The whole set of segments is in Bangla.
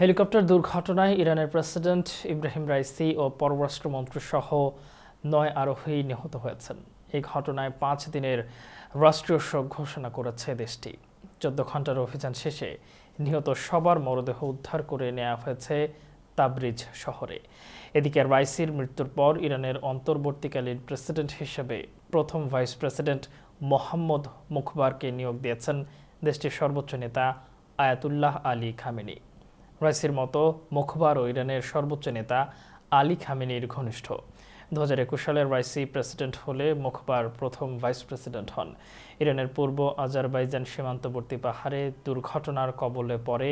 হেলিকপ্টার দুর্ঘটনায় ইরানের প্রেসিডেন্ট ইব্রাহিম রাইসি ও পররাষ্ট্রমন্ত্রী সহ নয় আরোহী নিহত হয়েছেন। এই ঘটনায় পাঁচ দিনের রাষ্ট্রীয় শোক ঘোষণা করেছে দেশটি। চোদ্দ ঘণ্টার অভিযান শেষে নিহত সবার মরদেহ উদ্ধার করে নেওয়া হয়েছে তাবরিজ শহরে। এদিকে রাইসির মৃত্যুর পর ইরানের অন্তর্বর্তীকালীন প্রেসিডেন্ট হিসেবে প্রথম ভাইস প্রেসিডেন্ট মোহাম্মদ মুখবারকে নিয়োগ দিয়েছেন দেশটির সর্বোচ্চ নেতা আয়াতুল্লাহ আলী খামেনি। রাইসির মতো মুখবার ও ইরানের সর্বোচ্চ নেতা আলী খামেনির ঘনিষ্ঠ। দু হাজার একুশ সালের রাইসি প্রেসিডেন্ট হলে মুখবার প্রথম ভাইস প্রেসিডেন্ট হন। ইরানের পূর্ব আজারবাইজান সীমান্তবর্তী পাহাড়ে দুর্ঘটনার কবলে পড়ে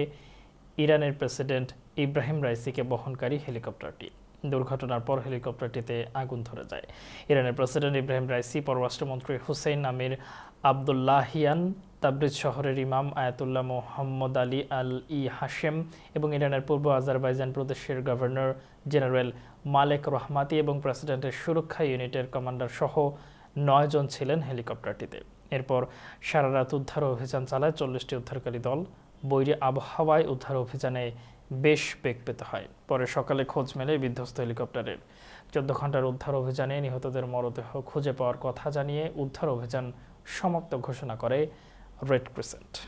ইরানের প্রেসিডেন্ট ইব্রাহিম রাইসিকে বহনকারী হেলিকপ্টারটি। দুর্ঘটনার পর হেলিকপ্টারটিতে আগুন ধরে যায়। ইরানের প্রেসিডেন্ট ইব্রাহিম রাইসি পররাষ্ট্রমন্ত্রী হুসেইন আমির আবদুল্লাহিয়ান তাবরিজ শহরের ইমাম Ayatollah Mohammad Ali Al e Hashem এবং ইরানের পূর্ব আজারবাইজান প্রদেশের গভর্নর জেনারেল মালেক রহমাতি এবং প্রেসিডেন্টের সুরক্ষা ইউনিটের কমান্ডার সহ নয় জন ছিলেন হেলিকপ্টারটিতে। এরপর সারা রাত উদ্ধার অভিযান চালায় চল্লিশটি উদ্ধারকারী দল। বৈরী আবহাওয়ায় উদ্ধার অভিযানে বেশ বেগ পেতে হয়। পরে সকালে খোঁজ মেলে বিধ্বস্ত হেলিকপ্টারের। চোদ্দ ঘণ্টার উদ্ধার অভিযানে নিহতদের মরদেহ খুঁজে পাওয়ার কথা জানিয়ে উদ্ধার অভিযান সমাপ্ত ঘোষণা করে Red Crescent.